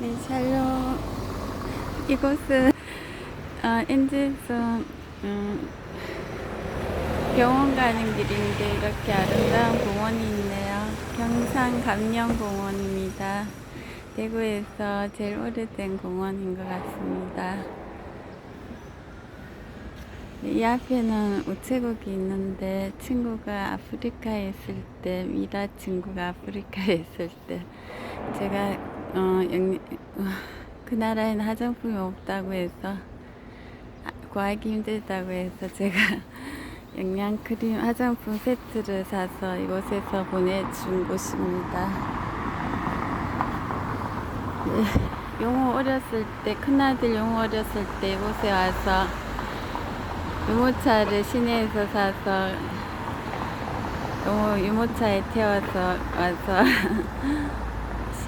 네, 샬롬. 이곳은 어, 엔지에서 음, 병원 가는 길인데 이렇게 아름다운 공원이 있네요. 경산 감령공원입니다. 대구에서 제일 오래된 공원인 것 같습니다. 네, 이 앞에는 우체국이 있는데 친구가 아프리카에 있을 때 미라 친구가 아프리카에 있을 때 제가 어, 영, 어, 그 나라에는 화장품이 없다고 해서 아, 구하기 힘들다고 해서 제가 영양크림 화장품 세트를 사서 이곳에서 보내준 곳입니다. 네, 용호 어렸을 때 큰아들 용호 어렸을 때 이곳에 와서 유모차를 시내에서 사서 용호 유모차에 태워서 와서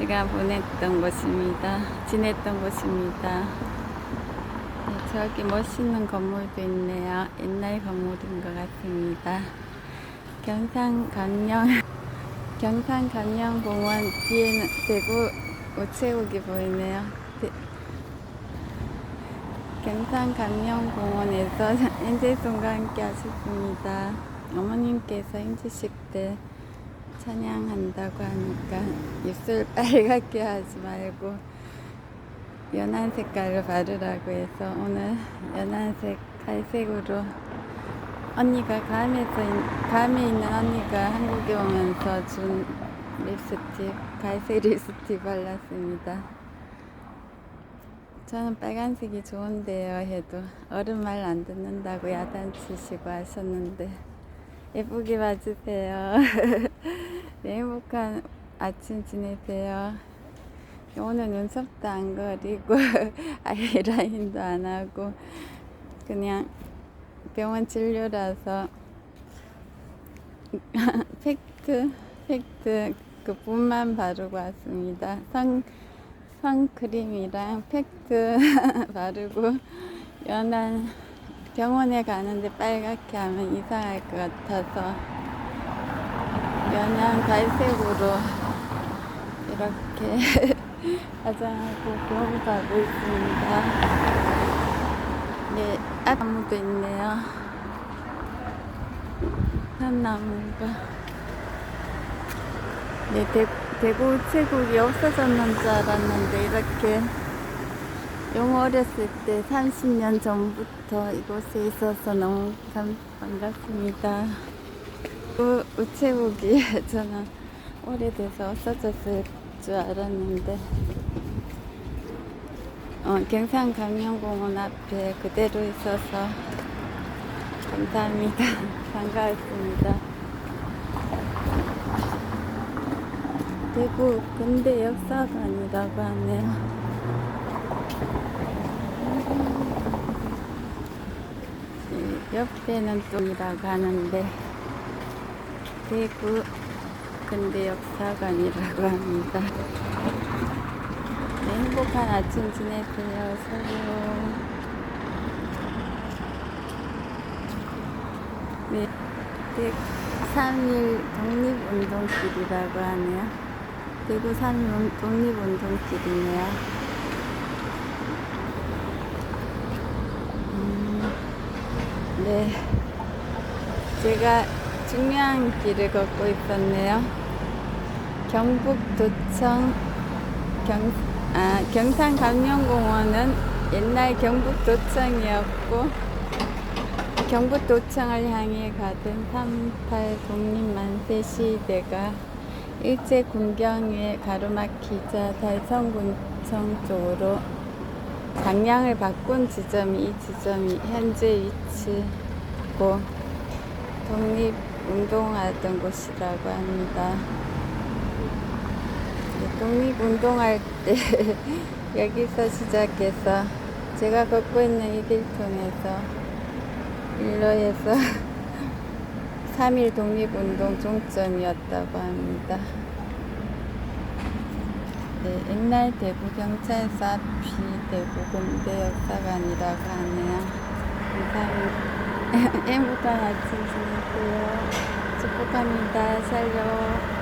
시간 보냈던 곳입니다. 지냈던 곳입니다. 네, 저기 멋있는 건물도 있네요. 옛날 건물인 것 같습니다. 경산 강령 경산 강령공원 뒤에는 대구 우체국이 보이네요. 대- 경산 강령공원에서 엔젤송과 함께 하셨습니다. 어머님께서 행주식 때 찬양한다고 하니까 입술 빨갛게 하지 말고 연한 색깔을 바르라고 해서 오늘 연한색 갈색으로 언니가 감에서 있- 감에 있는 언니가 한국에 오면서 준 립스틱 갈색 립스틱 발랐습니다. 저는 빨간색이 좋은데요 해도 어른 말 안 듣는다고 야단치시고 하셨는데 예쁘게 봐주세요. 네, 행복한 아침 지내세요. 오늘 눈썹도 안 그리고 아이라인도 안 하고 그냥 병원 진료라서 팩트 팩트 그 분만 바르고 왔습니다. 선 선크림이랑 팩트 바르고 연한 병원에 가는데 빨갛게 하면 이상할 것 같아서 연한 갈색으로 이렇게 화장하고 병원 가고 있습니다. 네, 앞나무도 있네요. 산나무가. 네, 대, 대구 우체국이 없어졌는 줄 알았는데 이렇게 영어 어렸을 때 30년 전부터 이곳에 있어서 너무 감, 반갑습니다. 우, 우체국이 저는 오래돼서 없어졌을 줄 알았는데 어, 경산 강령공원 앞에 그대로 있어서 감사합니다. 반가웠습니다. 대구 근대 역사관이라고 하네요. 이 옆에는 똥이라고 하는데 대구 근대 역사관이라고 합니다. 네, 행복한 아침 지내세요. 서로. 네, 대, 3일 독립운동길이라고 하네요. 대구 3일 독립운동길이네요. 음, 네. 제가 중요한 길을 걷고 있었네요. 경북 도청 경, 아, 경산감령공원은 옛날 경북 도청이었고 경북 도청을 향해 가던 38 독립만세 시대가 일제 군경에 가로막히자 달성군청 쪽으로 방향을 바꾼 지점이 이 지점이 현재 위치고 독립 운동하던 곳이라고 합니다. 네, 독립 운동할 때 여기서 시작해서 제가 걷고 있는 이 길 통해서 일로에서 3일 독립운동 종점이었다고 합니다. 네, 옛날 대구 경찰서 앞이 대구 근대 역사관이라고 하네요. 감사합니다. 행복한 아침 지내세요. 축복합니다. 샬롬.